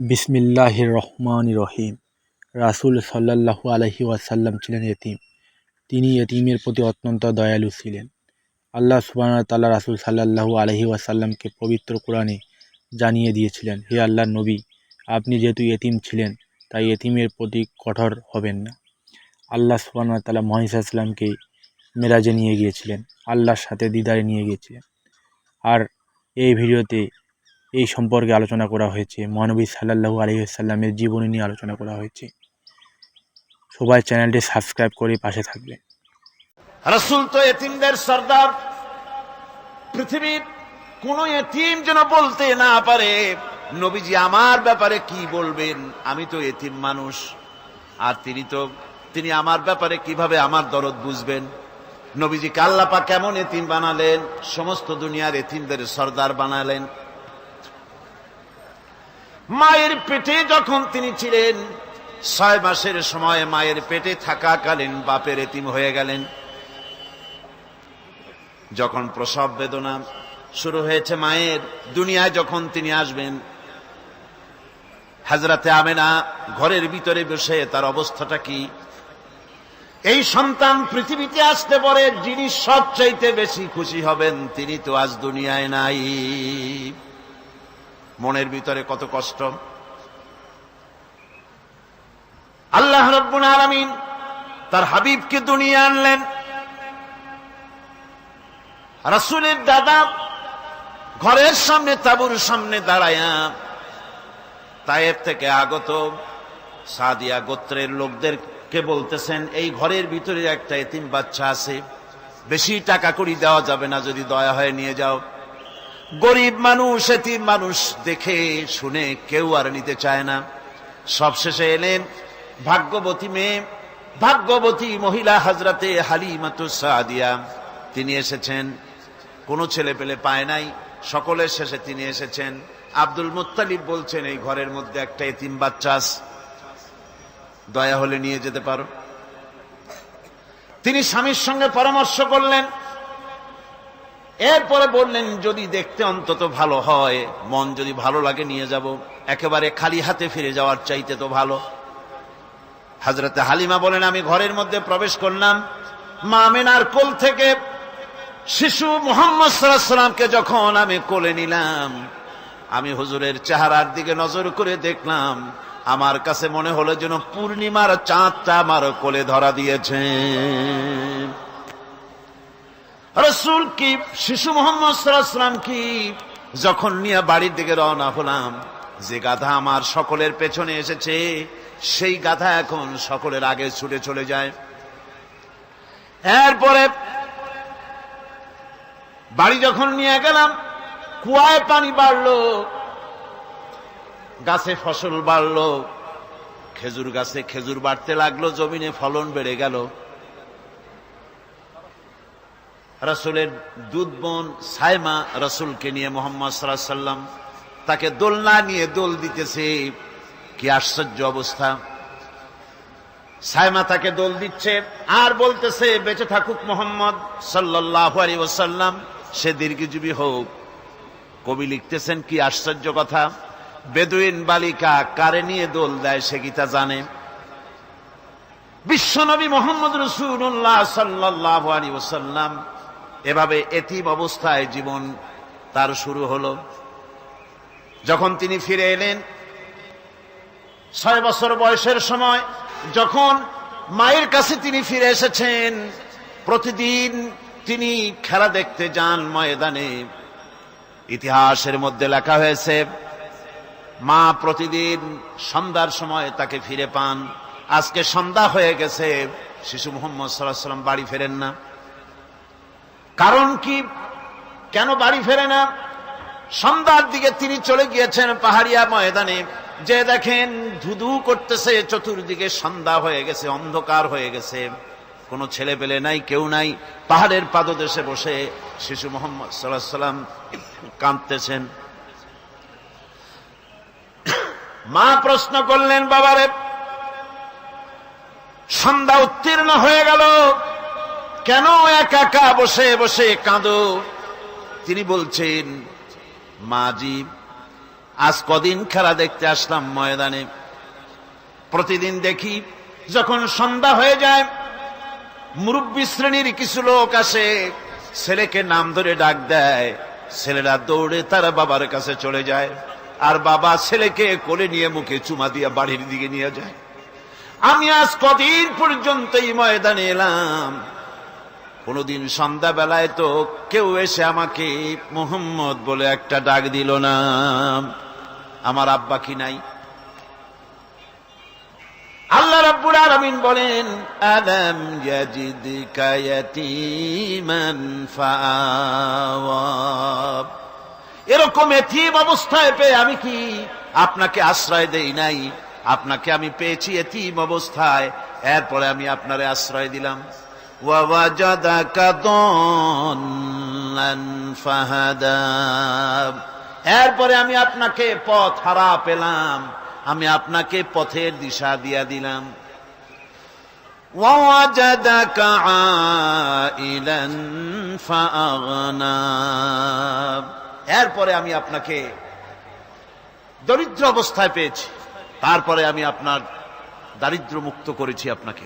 বিসমিল্লাহির রহমান রহিম। রাসূল সাল্লাল্লাহু আলহি ওয়াসাল্লাম ছিলেন এতিম। তিনি এতিমের প্রতি অত্যন্ত দয়ালু ছিলেন। আল্লাহ সুবাহ তাল্লাহ রাসূল সাল্লাল্লাহু আলহি ওয়াসাল্লামকে পবিত্র কোরআনে জানিয়ে দিয়েছিলেন, হে আল্লাহ নবী, আপনি যেহেতু এতিম ছিলেন, তাই এতিমের প্রতি কঠোর হবেন না। আল্লাহ সুবাহ তাল্লাহ মহিষা মেরাজে নিয়ে গিয়েছিলেন, আল্লাহর সাথে দিদারে নিয়ে গিয়েছিলেন। আর এই ভিডিওতে এই সম্পর্কে আলোচনা করা হয়েছে। মহানবী সাল্লাহু আলহিসাল্লামের জীবনী নিয়ে আলোচনা করা হয়েছে। সবাই চ্যানেলটি সাবস্ক্রাইব করে পাশে থাকবে রসুল তো এতিমদের সর্দার। পৃথিবীর কোন এতিম যেন বলতে না পারে। নবীজি আমার ব্যাপারে কি বলবেন? আমি তো এতিম মানুষ। আর তিনি তো, তিনি আমার ব্যাপারে কীভাবে আমার দরদ বুঝবেন? নবীজি কাল্লাপা কেমন এতিম বানালেন? সমস্ত দুনিয়ার এতিমদের সর্দার বানালেন। মায়ের পেটে যখন তিনি ছিলেন, ছয় মাসের সময় মায়ের পেটে থাকাকালীন বাপের এতিম হয়ে গেলেন। যখন প্রসব বেদনা শুরু হয়েছে মায়ের, দুনিয়ায় যখন তিনি আসবেন, হাজরাতে আমেনা ঘরের ভিতরে বসে তার অবস্থাটা কি? এই সন্তান পৃথিবীতে আসতে পরে, যিনি সবচাইতে বেশি খুশি হবেন, তিনি তো আজ দুনিয়ায় নাই। মনের ভিতরে কত কষ্ট। আল্লাহ রব্বুল আলমিন তার হাবিবকে দুনিয়া আনলেন। রাসুলের দাদা ঘরের সামনে, তাবুর সামনে দাঁড়ায়া তায়েব থেকে আগত সাদিয়া গোত্রের লোকদেরকে বলতেছেন, এই ঘরের ভিতরে একটা এতিম বাচ্চা আছে, বেশি টাকা করি দেওয়া যাবে না, যদি দয়া হয়ে নিয়ে যাও। গরিব মানুষ, এতিম মানুষ দেখে, শুনে কেউ আর নিতে চায় না। সবশেষে এলেন ভাগ্যবতী মেয়ে, ভাগ্যবতী মহিলা হাজরাতে হালিমাতু সাদিয়া। তিনি এসেছেন। কোনো ছেলে পেলে পায় নাই। সকলের শেষে তিনি এসেছেন। আব্দুল মুত্তালিব বলছেন, এই ঘরের মধ্যে একটা এতিম বাচ্চা দয়া হলে নিয়ে যেতে পারো। তিনি স্বামীর সঙ্গে পরামর্শ করলেন এরপরে বললেন, যদি দেখতে অন্তত ভালো হয়, মন যদি ভালো লাগে নিয়ে যাব। একেবারে খালি হাতে ফিরে যাওয়ার চাইতে তো ভালো। হাজরতে হালিমা বলেন, আমি ঘরের মধ্যে প্রবেশ করলাম। মা মেনার কোল থেকে শিশু মোহাম্মদ সাল্লামকে যখন আমি কোলে নিলাম, আমি হুজুরের চেহারার দিকে নজর করে দেখলাম, আমার কাছে মনে হলো যেন পূর্ণিমার চাঁদটা আমার কোলে ধরা দিয়েছে। রসুল কি? শিশু মোহাম্মদ সাল্লাম কি? যখন নিয়ে বাড়ির দিকে রওনা হলাম, যে গাধা আমার সকলের পেছনে এসেছে, সেই গাধা এখন সকলের আগে ছুটে চলে যায়। এরপরে বাড়ি যখন নিয়ে গেলাম, কুয়ায় পানি বাড়লো, গাছে ফসল বাড়লো, খেজুর গাছে খেজুর বাড়তে লাগল, জমিনে ফলন বেড়ে গেল। রসুলের দুধ বোন সাইমা রসুলকে নিয়ে মোহাম্মদ সাল্লাহ সাল্লাম তাকে দোলনা নিয়ে দোল দিতেছে। কি আশ্চর্য অবস্থা। সাইমা তাকে দোল দিচ্ছে আর বলতেছে, বেঁচে থাকুক মোহাম্মদ সাল্লাহ আলী ওসাল্লাম সে দীর্ঘজীবী হোক। কবি লিখতেছেন, কি আশ্চর্য কথা। বেদুইন বালিকা কারে নিয়ে দোল দেয় সে গীতা জানে? বিশ্বনবী মোহাম্মদ রসুল্লাহ সাল্লাহ আলী ওসাল্লাম এভাবে এতিম অবস্থায় জীবন তার শুরু হলো। যখন তিনি ফিরে এলেন, ছয় বছর বয়সের সময় যখন মায়ের কাছে তিনি ফিরে এসেছেন, প্রতিদিন তিনি খেলা দেখতে যান ময়দানে। ইতিহাসের মধ্যে লেখা হয়েছে, মা প্রতিদিন সন্ধ্যার সময় তাকে ফিরে পান। আজকে সন্ধ্যা হয়ে গেছে, শিশু মোহাম্মদ সাল্লাহ সাল্লাম বাড়ি ফেরেন না। কারণ কি? কেন বাড়ি ফেরে না? সন্ধ্যার দিকে তিনি চলে গিয়েছেন পাহাড়িয়া ময়দানে। যে দেখেন ধুধু করতেছে, চতুর্দিকে সন্ধ্যা হয়ে গেছে, অন্ধকার হয়ে গেছে। কোনো ছেলে পেলে নাই, কেউ নাই। পাহাড়ের পাদদেশে বসে শিশু মোহাম্মদ সাল্লাহ সাল্লাম কাঁদতেছেন। মা প্রশ্ন করলেন, বাবারে, সন্ধ্যা উত্তীর্ণ হয়ে গেল। কেন একা একা বসে বসে কাঁদো? তিনি বলছেন মাজি আজ কদিন খেলা দেখতে আসলাম ময়দানে। প্রতিদিন দেখি যখন সন্ধ্যা হয়ে যায়, মুরব্বী শ্রেণির কিছু লোক আসে, ছেলেকে নাম ধরে ডাক দেয়। ছেলেরা দৌড়ে তার বাবার কাছে চলে যায় আর বাবা ছেলেকে কোলে নিয়ে মুখে চুমা দিয়ে বাড়ির দিকে নিয়ে যায়। আমি আজ কদিন পর্যন্ত এই ময়দানে এলাম। কোনদিন সন্ধ্যাবেলায় তো কেউ এসে আমাকে মোহাম্মদ বলে একটা ডাক দিল না। আমার আব্বা কি নাই? আল্লাহ রাব্বুল আলামিন বলেন, আলাম ইয়াজিদকা ইয়াতীমান ফাআওয়া এরকম এতিম অবস্থায় পেয়ে আমি কি আপনাকে আশ্রয় দেই নাই? আপনাকে আমি পেয়েছি এতিম অবস্থায়, এরপরে আমি আপনারে আশ্রয় দিলাম। ওয়াওয়াজাদাকা দল্লান ফাহাদা এরপরে আমি আপনাকে পথ হারা পেলাম আমি আপনাকে পথের দিশা দিয়া দিলাম ووجدك عائلا فأغنى এরপরে আমি আপনাকে দরিদ্র অবস্থায় পেয়েছি তারপরে আমি আপনার দারিদ্র মুক্ত করেছি আপনাকে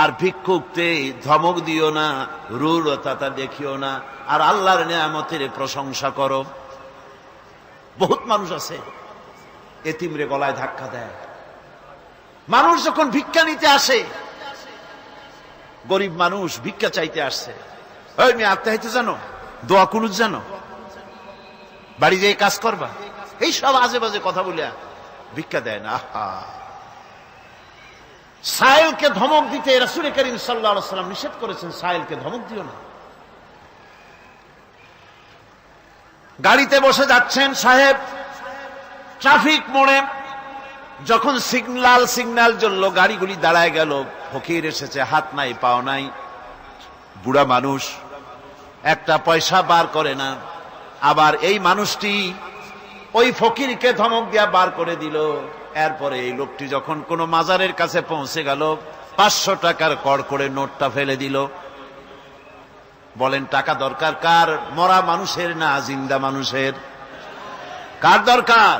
আর ভিক্ষুকতে ধমক দিও না রুড়তা দেখিও না, আর আল্লাহর নিয়ামতের প্রশংসা করো। বহুত মানুষ আছে, এতিমরে গলায় ধাক্কা দেয়। মানুষ যখন ভিক্ষা নিতে আসে, গরিব মানুষ ভিক্ষা চাইতে আসছে। ওই মেয়ে আত্মাহিতে জানো? দোয়া কুনুজ জানো? বাড়ি যেয়ে কাজ করবা? এই সব আজে বাজে কথা বলিয়া ভিক্ষা দেয় না। আহা! সাহেলকে ধমক দিতে রসুল করিম সাল্লাহ সাল্লাম নিষেধ করেছেন সাহেলকে ধমক দিও না। গাড়িতে বসে যাচ্ছেন সাহেব, ট্রাফিক মোড়ে, যখন সিগনাল সিগনাল জ্বলল, গাড়িগুলি দাঁড়ায় গেল, ফকির এসেছে, হাত নাই, পাও নাই, বুড়া মানুষ, একটা পয়সা বার করে না, আবার এই মানুষটি ওই ফকিরকে ধমক দিয়া বার করে দিল। এরপরে এই লোকটি যখন কোন মাজারের কাছে পৌঁছে গেল, পাঁচশো টাকার কর করে নোটটা ফেলে দিল। বলেন, টাকা দরকার কার? মরা মানুষের না জিন্দা মানুষের? কার দরকার?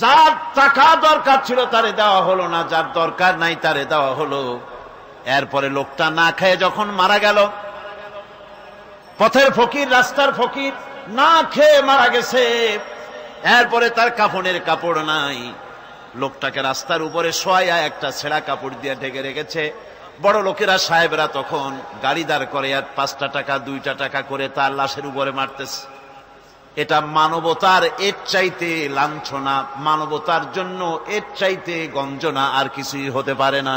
যার টাকা দরকার ছিল তারে দেওয়া হলো না, যার দরকার নাই তারে দেওয়া হলো। এরপরে লোকটা না খেয়ে যখন মারা গেল, পথের ফকির, রাস্তার ফকির, না খেয়ে মারা গেছে। এরপরে তার কাফনের কাপড় নাই। লোকটাকে রাস্তার উপরে শোয়া একটা ছেঁড়া কাপড় দিয়ে ঢেকে রেখেছে। বড় লোকেরা সাহেবরা তখন গাড়ি দাঁড় করে আর পাঁচটা টাকা, দুইটা টাকা করে তার লাশের উপরে মারতেছে। এটা মানবতার এর চাইতে লাঞ্ছনা, মানবতার জন্য এর চাইতে গঞ্জনা আর কিছুই হতে পারে না।